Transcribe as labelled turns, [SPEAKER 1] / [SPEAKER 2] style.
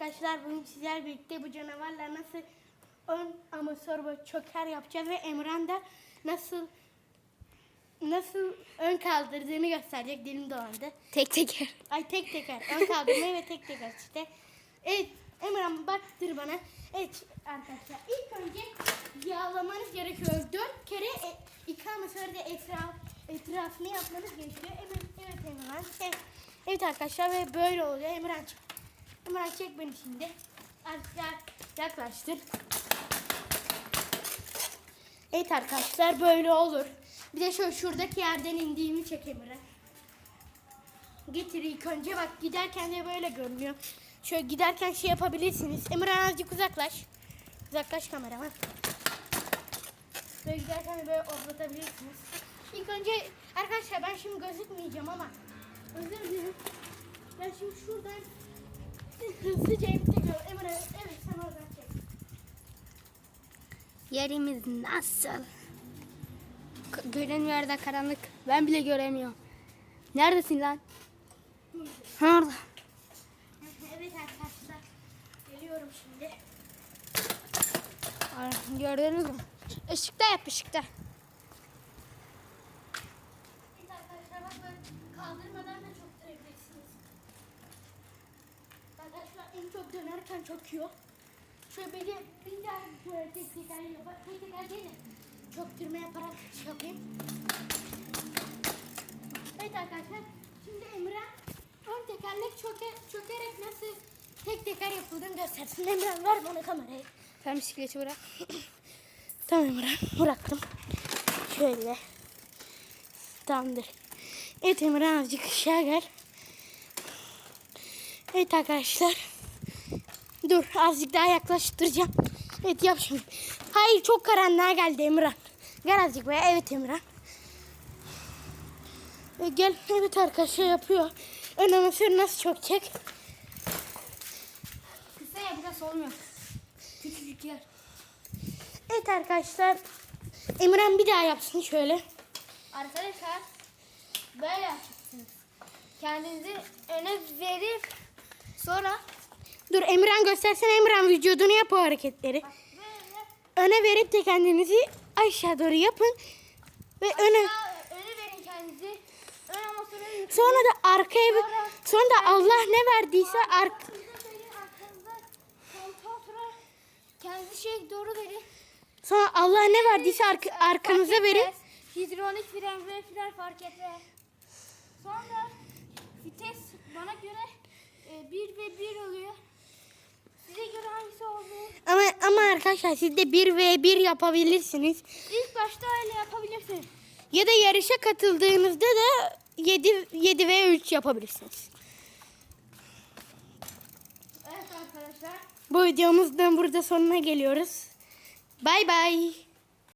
[SPEAKER 1] arkadaşlar bugün sizlerle birlikte bu canavarla nasıl ön ve çöker yapacağız ve Emran da nasıl nasıl ön kaldırdığını gösterecek dilim dolandı.
[SPEAKER 2] Tek teker.
[SPEAKER 1] Ay tek teker ön kaldırmayı ve tek teker işte. Evet Emran baktır bana. Evet arkadaşlar ilk önce yağlamanız gerekiyor. Dört kere e, sonra da etraf, etrafını yapmanız gerekiyor. Evet, evet Emran. Evet, evet arkadaşlar ve böyle oluyor. Emran çek. Emran çek beni şimdi. Arkadaşlar yaklaştır. Evet arkadaşlar böyle olur. Bir de şöyle şuradaki yerden indiğimi çek Emran. Getir ilk önce bak giderken de böyle görünüyor. Şöyle giderken şey yapabilirsiniz. Emran azıcık uzaklaş. Uzaklaş kameraman. Böyle giderken de böyle otlatabilirsiniz. İlk önce arkadaşlar ben şimdi gözükmeyeceğim ama özür dilerim. Ben şimdi şuradan hızlıca yapacağım. Emre evet sen oradan çek.
[SPEAKER 2] Yerimiz nasıl? Görünmüyor yerde karanlık. Ben bile göremiyorum. Neredesin lan? Ha orada.
[SPEAKER 1] Evet arkadaşlar geliyorum şimdi.
[SPEAKER 2] Gördünüz mü? Işıkta yap ışıkta.
[SPEAKER 1] Evet arkadaşlar bak böyle kaldırmadan da çok dönebilirsiniz. Arkadaşlar en çok dönerken çöküyor. Şöyle bir, de- bir daha böyle tek teker yapar. Tek teker değil de çöktürme yaparak şey yapayım. Evet arkadaşlar şimdi Emre ön tekerlek çöke, çökerek nasıl tek teker yapıldığını göstersin. Emre ver bana kamerayı.
[SPEAKER 2] Sen bisikleti bırak.
[SPEAKER 1] Tamam Emre bıraktım. Şöyle. Tamamdır. Evet Emre azıcık aşağı gel. Evet arkadaşlar. Dur azıcık daha yaklaştıracağım. Evet yap şimdi. Hayır çok karanlığa geldi Emre. Gel azıcık be. Evet Emre. E, gel. Evet arkadaşlar yapıyor. Ön amatör nasıl çökecek?
[SPEAKER 2] Kısa ya biraz olmuyor. Küçücük yer.
[SPEAKER 1] Evet arkadaşlar. Emran bir daha yapsın şöyle.
[SPEAKER 2] Arkadaşlar böyle yapacaksınız. Kendinizi öne verip sonra
[SPEAKER 1] Dur Emran göstersen Emran vücudunu yap o hareketleri. Öne verip de kendinizi aşağı doğru yapın. Ve öne
[SPEAKER 2] aşağı öne verin kendinizi. Ön amatörü yükselin.
[SPEAKER 1] sonra da arkaya bir sonra da Allah ne verdiyse ark
[SPEAKER 2] Arkanıza verin, arkanıza koltuğa oturun. Kendinizi şey doğru verin.
[SPEAKER 1] sonra Allah ne verdiyse ark, arkanıza verin.
[SPEAKER 2] etmez. Hidrolik fren ve fren fark etmez. Sonra vites bana göre 1 ve 1 oluyor. Size göre hangisi olduğu.
[SPEAKER 1] Ama ama arkadaşlar siz de 1 ve 1 yapabilirsiniz.
[SPEAKER 2] İlk başta öyle yapabilirsiniz.
[SPEAKER 1] Ya da yarışa katıldığınızda da 7 7 ve 3 yapabilirsiniz.
[SPEAKER 2] Evet arkadaşlar.
[SPEAKER 1] Bu videomuzdan burada sonuna geliyoruz. Bay bay.